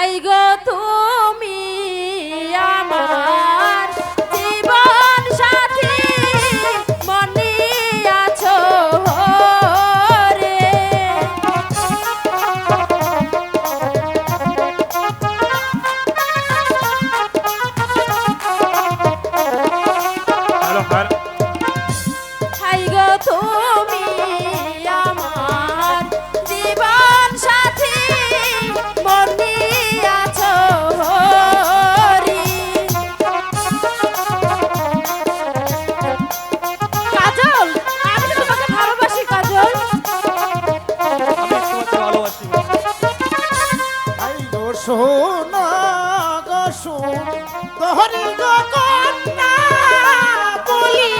high গো তুমি আমার জীবন সাথী মনে আছো রে হ্যালো হ্যালো হাই গো তুমি সোনা গো সোনা দহরি গো কন্যা বলি